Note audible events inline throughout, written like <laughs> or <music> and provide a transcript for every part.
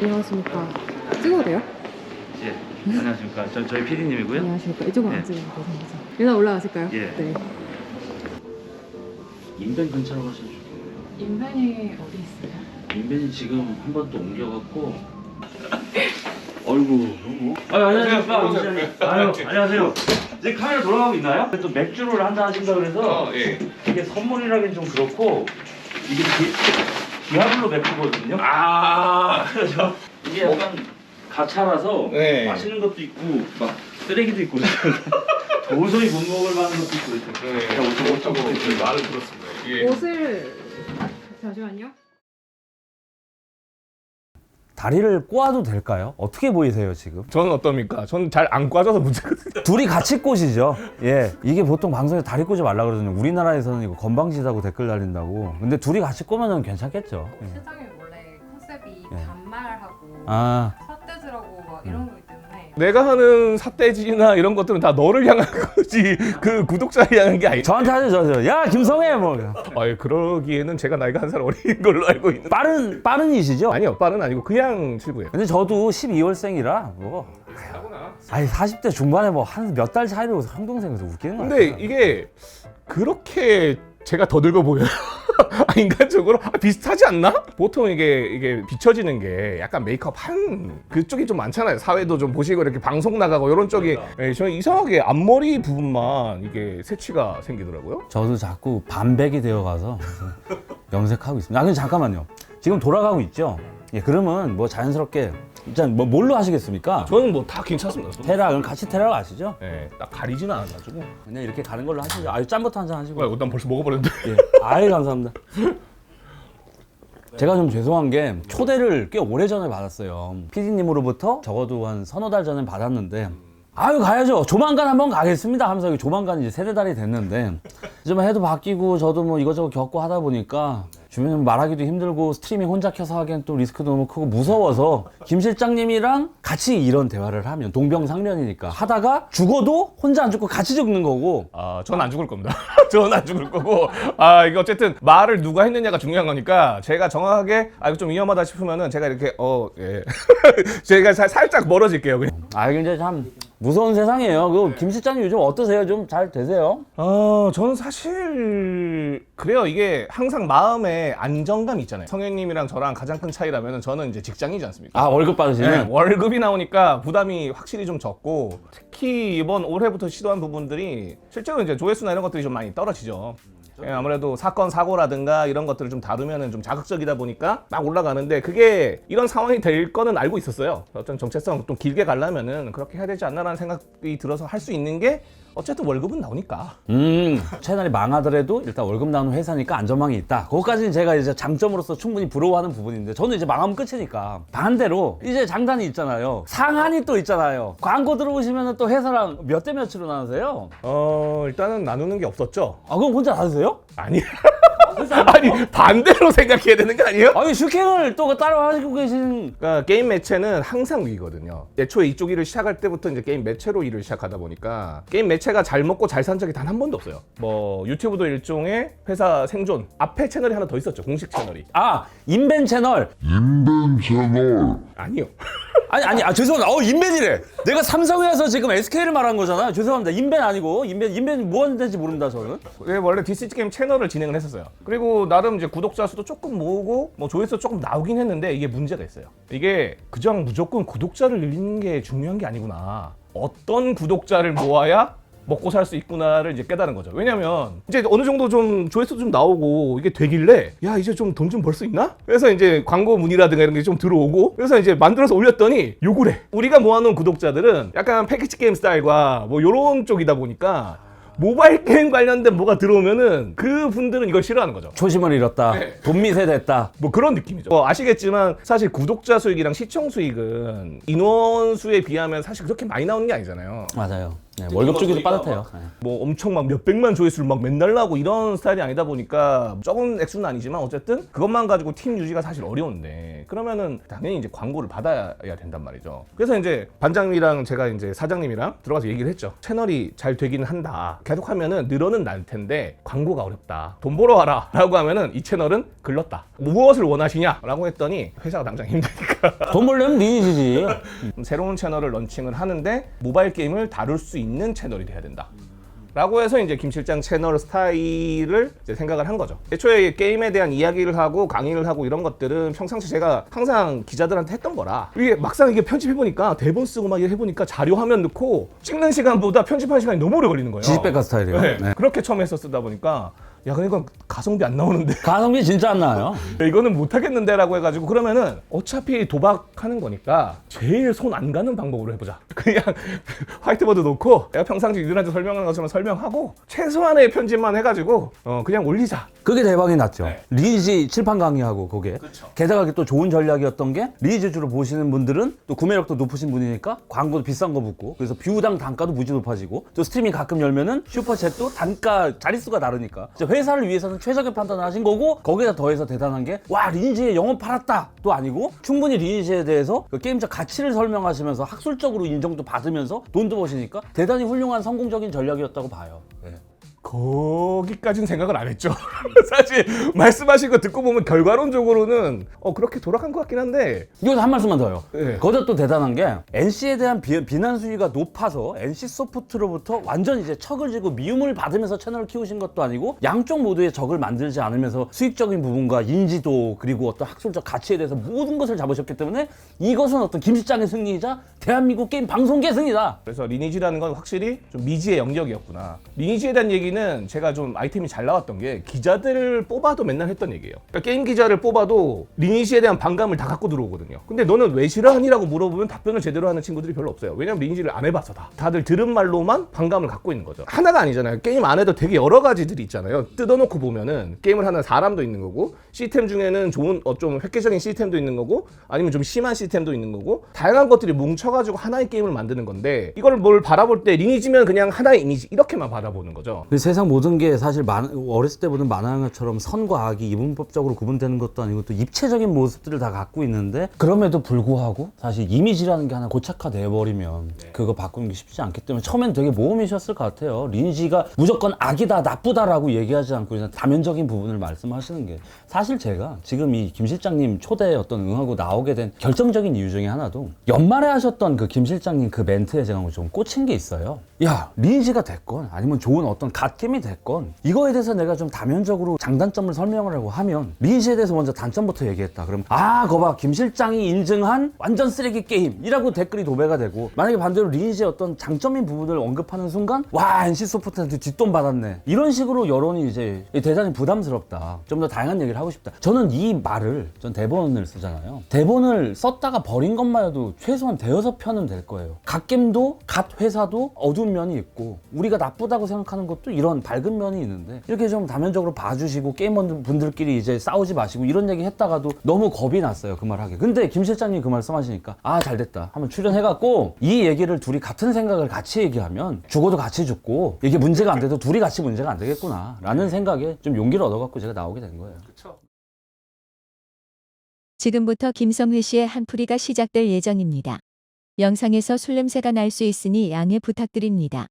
안녕하십니까. 찍어도 돼요? 예, 안녕하십니까. 저, 저희 PD님이고요. 안녕하십니까. 이쪽으로 네. 앉으면 되죠. 일단 올라가실까요? 예. 네. 인벤 근처로 가셔도 좋겠네요. 인벤이 어디 있어요? 인벤이 지금 한 번 또 옮겨갖고. 어이구. 아유, 안녕하십니까. 기자님. 아유, 안녕하세요. 이제 카메라 돌아가고 있나요? 또 맥주를 한잔 하신다 그래서 어, 예. 이게 선물이라긴 좀 그렇고 이게 디, 디아블로 맥주거든요. 아, 그래서 이게 약간 가차라서 네. 맛있는 것도 있고 막 쓰레기도 있고 <laughs> 도저히 못 먹을 만한 것도 있고. 네. 자, 옷, 옷, 저거 옷, 옷, 옷. 말을 들었습니다. 이게 옷을 잠시만요. 다리를 꼬아도 될까요? 어떻게 보이세요 지금? 저는 어떻습니까? 저는 잘 안 꽈져서 문제거든요. <laughs> 둘이 같이 꼬시죠. 예, 이게 보통 방송에 다리 꼬지 말라 그러거든요. 우리나라에서는 이거 건방지다고 댓글 달린다고. 근데 둘이 같이 꼬면은 괜찮겠죠. 예. 실장님 원래 컨셉이 예. 반말하고 아, 내가 하는 삿대질이나 이런 것들은 다 너를 향한 <laughs> 거지 그 구독자를 향한 게 아니. 저한테 하죠, 저, 저. 야, 김성애 뭐. 아, 그러기에는 제가 나이가 한 살 어린 걸로 알고 있는. 빠른 빠른이시죠? 아니 오빠는 아니고 그냥 친구예요. 근데 저도 12월생이라 뭐. 아니 40대 중반에 뭐 한 몇 달 차이로 형 동생에서 웃기는 거 근데. 이게 그렇게 제가 더 늙어 보여요. <laughs> 아, 인간적으로 아, 비슷하지 않나? 보통 이게 이게 비춰지는 게 약간 메이크업 한 그쪽이 좀 많잖아요. 사회도 좀 보시고 이렇게 방송 나가고 이런 쪽이 예, 저는 이상하게 앞머리 부분만 이게 새치가 생기더라고요. 저도 자꾸 반백이 되어 가서 염색하고 있습니다. 아, 근데 잠깐만요. 지금 돌아가고 있죠? 예, 그러면 뭐 자연스럽게 일단 뭐 뭘로 하시겠습니까? 저는 뭐 다 괜찮습니다. 저는. 테라 그럼 같이 테라 가시죠? 예, 딱 가리지는 않아가지고. 그냥 이렇게 가는 걸로 하시죠. 아유 짬부터 한잔 하시고. 와, 난 벌써 먹어버렸는데. 예. 아유 감사합니다. 제가 좀 죄송한 게 초대를 꽤 오래 전에 받았어요. PD님으로부터 적어도 한 서너 달 전에 받았는데 아유 가야죠. 조만간 한번 가겠습니다. 하면서 조만간 이제 세대 달이 됐는데 좀 해도 바뀌고 저도 뭐 이것저것 겪고 하다 보니까 주변에 말하기도 힘들고 스트리밍 혼자 켜서 하기엔 또 리스크도 너무 크고 무서워서 김 실장님이랑 같이 이런 대화를 하면 동병상련이니까 하다가 죽어도 혼자 안 죽고 같이 죽는 거고 아, 전안 죽을 겁니다. <laughs> 전안 죽을 거고. 아, 이거 어쨌든 말을 누가 했느냐가 중요한 거니까 제가 정확하게 아, 이거 좀 위험하다 싶으면은 제가 이렇게 어, 예. <laughs> 제가 사- 살짝 멀어질게요. 그냥. 아 이게 이제 참 무서운 세상이에요. 그김 실장님 요즘 어떠세요? 좀 잘 되세요? 어, 저는 사실 그래요. 이게 항상 마음에 안정감이 있잖아요. 성현님이랑 저랑 가장 큰 차이라면 저는 이제 직장이지 않습니까? 아 월급 받으시는? 네, 월급이 나오니까 부담이 확실히 좀 적고 특히 이번 올해부터 시도한 부분들이 실제로 이제 조회수나 이런 것들이 좀 많이 떨어지죠. 예, 아무래도 사건 사고라든가 이런 것들을 좀 다루면은 좀 자극적이다 보니까 막 올라가는데 그게 이런 상황이 될 거는 알고 있었어요. 어떤 정체성 좀 길게 가려면은 그렇게 해야 되지 않나라는 생각이 들어서 할 수 있는 게 어쨌든 월급은 나오니까. 음 채널이 망하더라도 일단 월급 나오는 회사니까 안전망이 있다. 그것까지는 제가 이제 장점으로서 충분히 부러워하는 부분인데 저는 이제 망하면 끝이니까 반대로 이제 장단이 있잖아요. 상한이 또 있잖아요. 광고 들어오시면 또 회사랑 몇 대 몇으로 나누세요? 어 일단은 나누는 게 없었죠. 아 그럼 혼자 다드세요? 아니. <laughs> 아니 반대로 생각해야 되는 거 아니에요? 아니 슈킹을 또 따로 하시고 계신 그러니까 게임 매체는 항상 위기거든요. 애초에 이쪽 일을 시작할 때부터 이제 게임 매체로 일을 시작하다 보니까 게임 매체가 잘 먹고 잘 산 적이 단 한 번도 없어요. 뭐 유튜브도 일종의 회사 생존 앞에 채널이 하나 더 있었죠. 공식 채널이. 아 인벤 채널 아니요. <laughs> 아니 아니 아 죄송합니다. 어 인벤이래. 내가 삼성이라서 지금 SK를 말한 거잖아요. 죄송합니다. 인벤 아니고 인벤 인벤 뭐 하는지 모릅니다 저는. 네, 원래 디스지 게임 채널 을 진행을 했었어요. 그리고 나름 이제 구독자 수도 조금 모으고 뭐 조회수 조금 나오긴 했는데 이게 문제가 있어요. 이게 그냥 무조건 구독자를 늘리는 게 중요한 게 아니구나. 어떤 구독자를 모아야 먹고 살 수 있구나를 이제 깨달은 거죠. 왜냐면 이제 어느 정도 좀 조회수도 좀 나오고 이게 되길래 야 이제 좀 돈 좀 벌 수 있나? 그래서 이제 광고 문의라든가 이런 게 좀 들어오고 그래서 이제 만들어서 올렸더니 요구를 해. 우리가 모아놓은 구독자들은 약간 패키지 게임 스타일과 뭐 요런 쪽이다 보니까 모바일 게임 관련된 뭐가 들어오면은 그 분들은 이걸 싫어하는 거죠. 초심을 잃었다. 돈 미세 됐다. 뭐 그런 느낌이죠. 뭐 아시겠지만 사실 구독자 수익이랑 시청 수익은 인원 수에 비하면 사실 그렇게 많이 나오는 게 아니잖아요. 맞아요. 네, 월급 주기도 빠듯해요. 네. 뭐 엄청 막 몇백만 조회수를 막 맨날 나고 이런 스타일이 아니다 보니까 적은 액수는 아니지만 어쨌든 그것만 가지고 팀 유지가 사실 어려운데 그러면은 당연히 이제 광고를 받아야 된단 말이죠. 그래서 이제 반장님이랑 제가 이제 사장님이랑 들어가서 얘기를 했죠. 채널이 잘 되기는 한다. 계속 하면은 늘어는 날 텐데 광고가 어렵다. 돈 벌어 와라. 라고 하면은 이 채널은 글렀다. 무엇을 원하시냐? 라고 했더니 회사가 당장 힘드니까 돈 벌려면 리니지지. <laughs> 새로운 채널을 런칭을 하는데 모바일 게임을 다룰 수 있는 채널이 돼야 된다. 라고 해서 이제 김 실장 채널 스타일을 생각을 한 거죠. 애초에 게임에 대한 이야기를 하고 강의를 하고 이런 것들은 평상시 제가 항상 기자들한테 했던 거라 이게 막상 이게 편집해보니까 대본 쓰고 막 해보니까 자료 화면 넣고 찍는 시간보다 편집하는 시간이 너무 오래 걸리는 거예요. 지지백과 스타일이에요. 네. 네. 그렇게 처음 해서 쓰다 보니까 야 그러니까 가성비 안 나오는데 <laughs> 가성비 진짜 안 나와요. 이거는 못 하겠는데라고 해가지고 그러면은 어차피 도박하는 거니까 제일 손 안 가는 방법으로 해보자. <laughs> 그냥 화이트보드 놓고 내가 평상시 유들한테 설명하는 것처럼 설명하고 최소한의 편집만 해가지고 어 그냥 올리자. 그게 대박이 났죠. 네. 리니지 칠판 강의하고 그게. 게다가 그게 또 좋은 전략이었던 게 리니지 주로 보시는 분들은 또 구매력도 높으신 분이니까 광고도 비싼 거 붙고 그래서 뷰당 단가도 무지 높아지고 또 스트리밍 가끔 열면은 슈퍼챗도 단가 자릿수가 다르니까 진짜 회사를 위해서는 최적의 판단을 하신 거고 거기다 더해서 대단한 게 와 리니지에 영업 팔았다 또 아니고 충분히 리니지에 대해서 그 게임적 가치를 설명하시면서 학술적으로 인정도 받으면서 돈도 버시니까 대단히 훌륭한 성공적인 전략이었다고 봐요. 네. 거기까지는 생각을 안 했죠. <laughs> 사실 말씀하신 거 듣고 보면 결과론적으로는 어 그렇게 돌아간 것 같긴 한데 이거 한 말씀만 더요. 네. 거기다 또 대단한 게 NC에 대한 비, 비난 수위가 높아서 NC 소프트로부터 완전 이제 척을 지고 미움을 받으면서 채널을 키우신 것도 아니고 양쪽 모두의 적을 만들지 않으면서 수익적인 부분과 인지도 그리고 어떤 학술적 가치에 대해서 모든 것을 잡으셨기 때문에 이것은 어떤 김 실장의 승리이자 대한민국 게임 방송계 승리다. 그래서 리니지라는 건 확실히 좀 미지의 영역이었구나. 리니지에 대한 얘기는 제가 좀 아이템이 잘 나왔던 게 기자들을 뽑아도 맨날 했던 얘기예요. 그러니까 게임 기자를 뽑아도 리니지에 대한 반감을 다 갖고 들어오거든요. 근데 너는 왜 싫어하니라고 물어보면 답변을 제대로 하는 친구들이 별로 없어요. 왜냐면 리니지를 안 해봐서 다. 다들 들은 말로만 반감을 갖고 있는 거죠. 하나가 아니잖아요. 게임 안에도 되게 여러 가지들이 있잖아요. 뜯어놓고 보면은 게임을 하는 사람도 있는 거고 시스템 중에는 좋은 어, 좀 획기적인 시스템도 있는 거고 아니면 좀 심한 시스템도 있는 거고 다양한 것들이 뭉쳐가지고 하나의 게임을 만드는 건데 이걸 뭘 바라볼 때 리니지면 그냥 하나의 이미지 이렇게만 바라보는 거죠. 그 세상 모든 게 사실 만- 어렸을 때 보는 만화 영화처럼 선과 악이 이분법적으로 구분되는 것도 아니고 또 입체적인 모습들을 다 갖고 있는데 그럼에도 불구하고 사실 이미지라는 게 하나 고착화돼 버리면 그거 바꾸는 게 쉽지 않기 때문에 처음엔 되게 모험이셨을 것 같아요. 리니지가 무조건 악이다 나쁘다라고 얘기하지 않고 그냥 다면적인 부분을 말씀하시는 게 사실 제가 지금 이 김 실장님 초대에 어떤 응하고 나오게 된 결정적인 이유 중에 하나도 연말에 하셨던 그 김 실장님 그 멘트에 제가 좀 꽂힌 게 있어요. 야 리니지가 됐건 아니면 좋은 어떤 갓겜이 됐건 이거에 대해서 내가 좀 다면적으로 장단점을 설명을 하고 하면 리니지에 대해서 먼저 단점부터 얘기했다. 그럼 아 거봐 김 실장이 인증한 완전 쓰레기 게임이라고 댓글이 도배가 되고 만약에 반대로 리니지의 어떤 장점인 부분을 언급하는 순간 와 NC 소프트한테 뒷돈 받았네 이런 식으로 여론이 이제 대단히 부담스럽다. 좀 더 다양한 얘기를 하고 싶다. 저는 이 말을 전 대본을 쓰잖아요. 대본을 썼다가 버린 것만 해도 최소한 대여섯 편은 될 거예요. 각 게임도 각 회사도 어두운 면이 있고 우리가 나쁘다고 생각하는 것도 이런 밝은 면이 있는데 이렇게 좀 다면적으로 봐주시고 게이머 분들끼리 이제 싸우지 마시고 이런 얘기 했다가도 너무 겁이 났어요 그 말 하게. 근데 김 실장님 그 말씀하시니까 아 잘됐다. 한번 출연해갖고 이 얘기를 둘이 같은 생각을 같이 얘기하면 죽어도 같이 죽고 이게 문제가 안 돼도 둘이 같이 문제가 안 되겠구나라는 생각에 좀 용기를 얻어갖고 제가 나오게 된 거예요. 지금부터 김성회 씨의 한풀이가 시작될 예정입니다. 영상에서 술 냄새가 날 수 있으니 양해 부탁드립니다.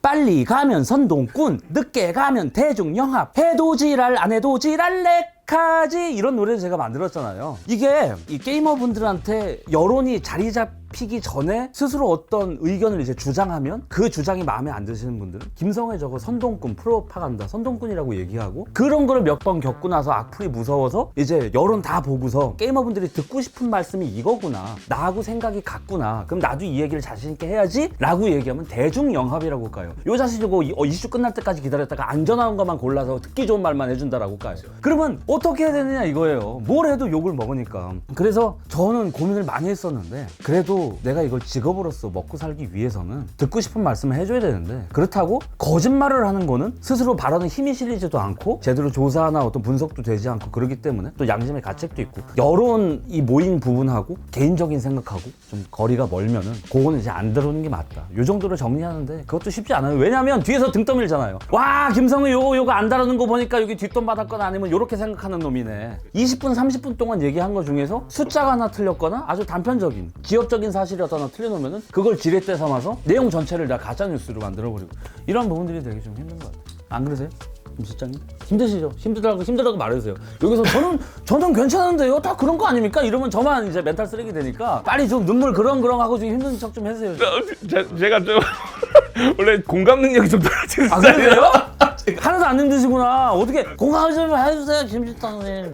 빨리 가면 선동꾼, 늦게 가면 대중영합, 해도 지랄 안 해도 지랄 렉하지 이런 노래를 제가 만들었잖아요. 이게 이 게이머분들한테 여론이 자리 잡 히기 전에 스스로 어떤 의견을 이제 주장하면 그 주장이 마음에 안 드시는 분들은 김성애 저거 선동꾼 프로파간다 선동꾼이라고 얘기하고 그런 거를 몇 번 겪고 나서 악플이 무서워서 이제 여론 다 보고서 게이머분들이 듣고 싶은 말씀이 이거구나 나하고 생각이 같구나 그럼 나도 이 얘기를 자신 있게 해야지 라고 얘기하면 대중영합이라고 까요? 요 자식이고 이- 어, 이슈 끝날 때까지 기다렸다가 안전한 것만 골라서 듣기 좋은 말만 해준다라고 까요? 그러면 어떻게 해야 되느냐 이거예요. 뭘 해도 욕을 먹으니까. 그래서 저는 고민을 많이 했었는데 그래도 내가 이걸 직업으로서 먹고 살기 위해서는 듣고 싶은 말씀을 해줘야 되는데 그렇다고 거짓말을 하는 거는 스스로 발언에 힘이 실리지도 않고 제대로 조사나 어떤 분석도 되지 않고 그러기 때문에 또 양심의 가책도 있고 여론 이 모인 부분하고 개인적인 생각하고 좀 거리가 멀면은 그거는 이제 안 들어오는 게 맞다. 요 정도로 정리하는데 그것도 쉽지 않아요. 왜냐면 뒤에서 등 떠밀잖아요. 와 김성우 요거 요거 안 다루는 거 보니까 여기 뒷돈 받았거나 아니면 요렇게 생각하는 놈이네. 20분 30분 동안 얘기한 것 중에서 숫자가 하나 틀렸거나 아주 단편적인 기업적인 사실이 어떤 하나 틀려놓으면은 그걸 지렛대 삼아서 내용 전체를 다 가짜 뉴스로 만들어버리고 이런 부분들이 되게 좀 힘든 것 같아요 안 그러세요? 김 실장님 힘드시죠? 힘들다고 힘들다고 말해주세요. 여기서 저는 저는 괜찮은데요. 다 그런 거 아닙니까? 이러면 저만 이제 멘탈 쓰레기 되니까 빨리 좀 눈물 그렁그렁 하고 좀 힘든 척 좀 해주세요. 제, 제가 좀 <laughs> 원래 공감 능력이 좀 떨어지는 아 스타일이에요. 그러세요? 하나도 안 힘드시구나. 어떻게 공감 좀 해주세요, 김 실장님.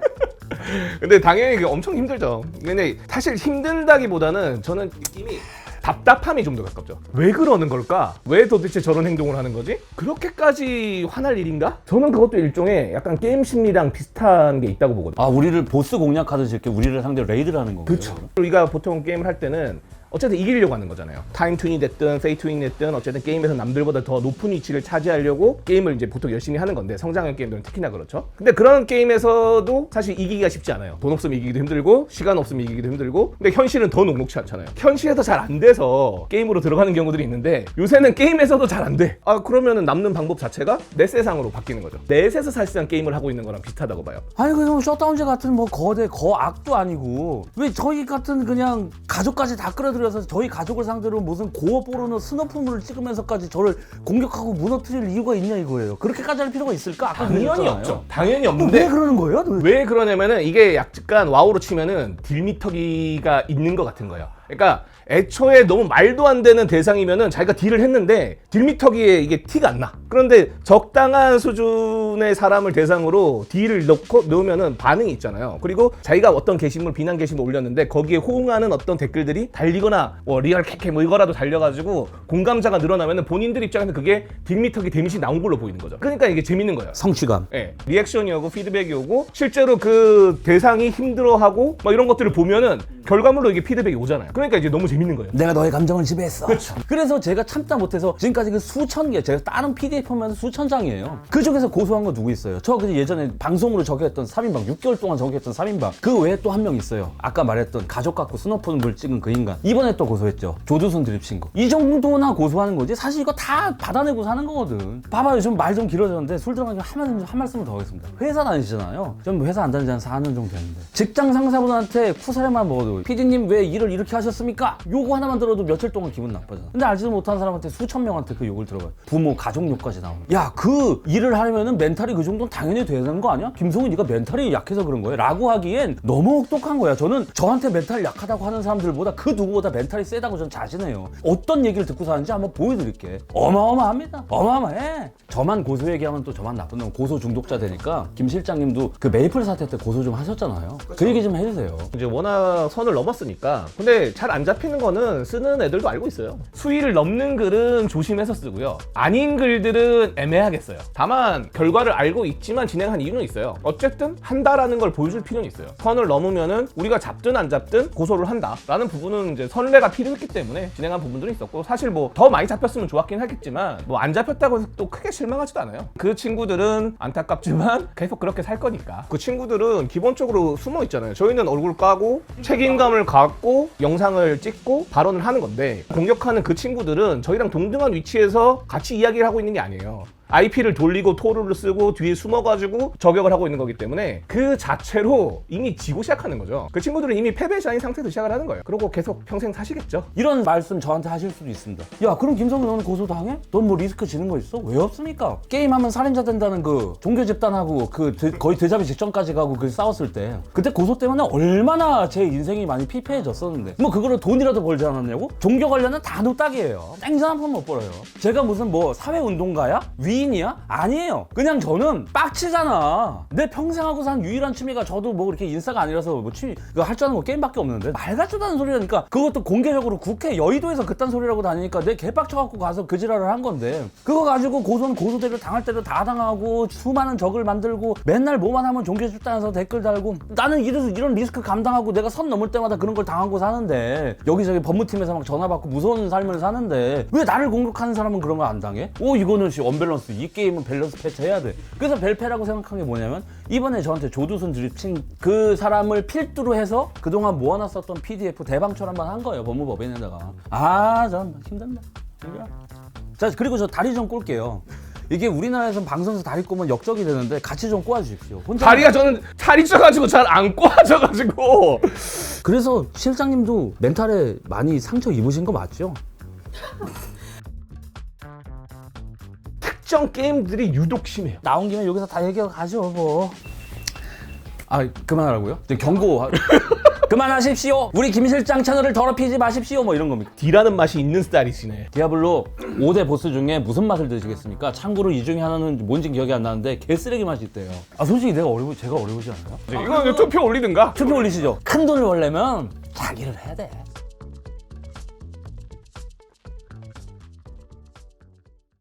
근데 당연히 이게 엄청 힘들죠. 근데 사실 힘들다기보다는 저는 느낌이 답답함이 좀 더 가깝죠. 왜 그러는 걸까? 왜 도대체 저런 행동을 하는 거지? 그렇게까지 화날 일인가? 저는 그것도 일종의 약간 게임 심리랑 비슷한 게 있다고 보거든요. 아 우리를 보스 공략하듯이 이렇게 우리를 상대로 레이드를 하는 거예요. 그렇죠. 우리가 보통 게임을 할 때는 어쨌든 이기려고 하는 거잖아요. 타임 튠이 됐든 페이 튠이 됐든 어쨌든 게임에서 남들보다 더 높은 위치를 차지하려고 게임을 이제 보통 열심히 하는 건데 성장형 게임들은 특히나 그렇죠. 근데 그런 게임에서도 사실 이기기가 쉽지 않아요. 돈 없으면 이기기도 힘들고 시간 없으면 이기기도 힘들고 근데 현실은 더 녹록치 않잖아요. 현실에서 잘 안 돼서 게임으로 들어가는 경우들이 있는데 요새는 게임에서도 잘 안 돼. 아 그러면은 남는 방법 자체가 넷세상으로 바뀌는 거죠. 넷에서 사실상 게임을 하고 있는 거랑 비슷하다고 봐요. 아니 그냥 셧다운제 같은 뭐 거대 거악도 아니고 왜 저희 같은 그냥 가족까지 다 끌어들 여서 저희 가족을 상대로 무슨 고어 포르노 스너프물을 찍으면서까지 저를 공격하고 무너뜨릴 이유가 있냐 이거예요. 그렇게까지 할 필요가 있을까? 아까 당연히 그랬잖아요. 없죠. 당연히 왜 없는데 그러는 거예요? 도대체? 왜 그러냐면은 이게 약간 와우로 치면은 딜미터기가 있는 것 같은 거예요. 그러니까 애초에 너무 말도 안 되는 대상이면은 자기가 딜을 했는데 딜미터기에 이게 티가 안 나. 그런데 적당한 수준의 사람을 대상으로 딜을 넣고 넣으면은 반응이 있잖아요. 그리고 자기가 어떤 게시물 비난 게시물 올렸는데 거기에 호응하는 어떤 댓글들이 달리거나 뭐 리얼 캐캐 뭐 이거라도 달려가지고 공감자가 늘어나면은 본인들 입장에서 그게 딜미터기 데미지 나온 걸로 보이는 거죠. 그러니까 이게 재밌는 거예요. 성취감. 예, 리액션이 오고 피드백이 오고 실제로 그 대상이 힘들어하고 막 이런 것들을 보면은 결과물로 이게 피드백이 오잖아요. 그러니까 이제 너무 재밌 는 거예요. 내가 너의 감정을 지배했어. 그래서 제가 참다 못해서 지금까지 그 수천 개, 제가 다른 PDF 보면 수천 장이에요. 그 중에서 고소한 거 누구 있어요? 저 그 예전에 방송으로 저기했던 3인방, 6개월 동안 저기했던 3인방. 그 외에 또 한 명 있어요. 아까 말했던 가족 갖고 스노프물 찍은 그 인간. 이번에 또 고소했죠. 조두순 드립 친구. 이 정도나 고소하는 거지. 사실 이거 다 받아내고 사는 거거든. 봐봐요. 좀말좀 길어졌는데 술 들어가기 한, 말- 한 말씀을 더 하겠습니다. 회사 다니시잖아요. 좀 회사 안 다니지 한 4년 정도 됐는데. 직장 상사분한테 쿠사리만 먹어도 피디님 왜 일을 이렇게 하셨습니까? 요거 하나만 들어도 며칠 동안 기분 나빠잖아. 근데 알지도 못하는 사람한테 수천 명한테 그 욕을 들어봐요. 부모, 가족 욕까지 나오는. 야, 그 일을 하려면은 멘탈이 그 정도는 당연히 되는 거 아니야? 김성훈 네가 멘탈이 약해서 그런 거야? 라고 하기엔 너무 혹독한 거야. 저는 저한테 멘탈 약하다고 하는 사람들보다 그 누구보다 멘탈이 세다고 저는 자신해요. 어떤 얘기를 듣고 사는지 한번 보여드릴게. 어마어마합니다. 어마어마해. 저만 고소 얘기하면 또 저만 나쁜 놈 고소 중독자 되니까 김 실장님도 그 메이플 사태 때 고소 좀 하셨잖아요. 그 얘기 좀 해주세요. 이제 워낙 선을 넘었으니까. 근데 잘 안 잡히는 거는 쓰는 애들도 알고 있어요. 수위를 넘는 글은 조심해서 쓰고요. 아닌 글들은 애매하게 써요. 다만 결과를 알고 있지만 진행한 이유는 있어요. 어쨌든 한다라는 걸 보여줄 필요는 있어요. 선을 넘으면은 우리가 잡든 안 잡든 고소를 한다라는 부분은 이제 선례가 필요했기 때문에 진행한 부분들이 있었고 사실 뭐 더 많이 잡혔으면 좋았긴 하겠지만 뭐 안 잡혔다고 해서 또 크게 실망하지도 않아요. 그 친구들은 안타깝지만 <laughs> 계속 그렇게 살 거니까. 그 친구들은 기본적으로 숨어 있잖아요. 저희는 얼굴 까고 책임감을 갖고 영상을 찍고 발언을 하는 건데 공격하는 그 친구들은 저희랑 동등한 위치에서 같이 이야기를 하고 있는 게 아니에요. IP를 돌리고 토르를 쓰고 뒤에 숨어가지고 저격을 하고 있는 거기 때문에 그 자체로 이미 지고 시작하는 거죠. 그 친구들은 이미 아닌 상태에서 시작을 하는 거예요. 그리고 계속 평생 사시겠죠. 이런 말씀 저한테 하실 수도 있습니다. 야, 그럼 김성근 너는 고소 당해? 넌 뭐 리스크 지는 거 있어? 왜 없습니까? 게임하면 살인자 된다는 그 종교 집단하고 그 대- 거의 대자비 직전까지 가고 그 싸웠을 때 그때 고소 때문에 얼마나 제 인생이 많이 피폐해졌었는데 뭐 그거를 돈이라도 벌지 않았냐고? 종교 관련은 다 노딱이에요. 땡전 한 푼 못 벌어요. 제가 무슨 뭐 사회 운동가야? 위 인이야? 아니에요. 그냥 저는 빡치잖아. 내 평생 하고 산 유일한 취미가 저도 뭐 그렇게 인싸가 아니라서 뭐 취미 그거 할줄 아는 거 게임밖에 없는데 말 같지도 않은 소리라니까 그것도 공개적으로 국회 여의도에서 그딴 소리라고 다니니까 내 개빡쳐 갖고 가서 그 지랄을 한 건데 그거 가지고 고소는 고소대로 당할 때도 다 당하고 수많은 적을 만들고 맨날 뭐만 하면 종교 집단에서 댓글 달고 나는 이래서 이런 리스크 감당하고 내가 선 넘을 때마다 그런 걸 당하고 사는데 여기저기 법무팀에서 막 전화 받고 무서운 삶을 사는데 왜 나를 공격하는 사람은 그런 거 안 당해? 오 이거는 씨 언밸런스 이 게임은 밸런스 패치 해야 돼. 그래서 벨패라고 생각한 게 뭐냐면 이번에 저한테 조두순 드립 친 그 사람을 필두로 해서 그동안 모아놨었던 PDF 대방출 한번 한 거예요 법무법인에다가. 아 전 힘든다. 힘들어. 자 그리고 저 다리 좀 꼴게요. 이게 우리나라에선 방송에서 다리 꼬면 역적이 되는데 같이 좀 꼬아주십시오. 혼자 다리가 저는 살이 쪄가지고 잘 안 꼬아져가지고. 그래서 실장님도 멘탈에 많이 상처 입으신 거 맞죠? <laughs> 특정 게임들이 유독 심해요. 나온 김에 여기서 다 얘기하고 가죠 뭐. 아 그만하라고요? 네, 경고. <laughs> 그만하십시오. 우리 김 실장 채널을 더럽히지 마십시오. 뭐 이런 겁니까? D라는 맛이 있는 스타일이시네. 디아블로 5대 보스 중에 무슨 맛을 드시겠습니까? 참고로 이 중에 하나는 뭔지 기억이 안 나는데 개쓰레기 맛이 있대요. 아 솔직히 내가 어려워 제가 어려우지 않아요? 이거 투표 올리든가. 투표 올리시죠. 큰 돈을 벌려면 자기를 해야 돼.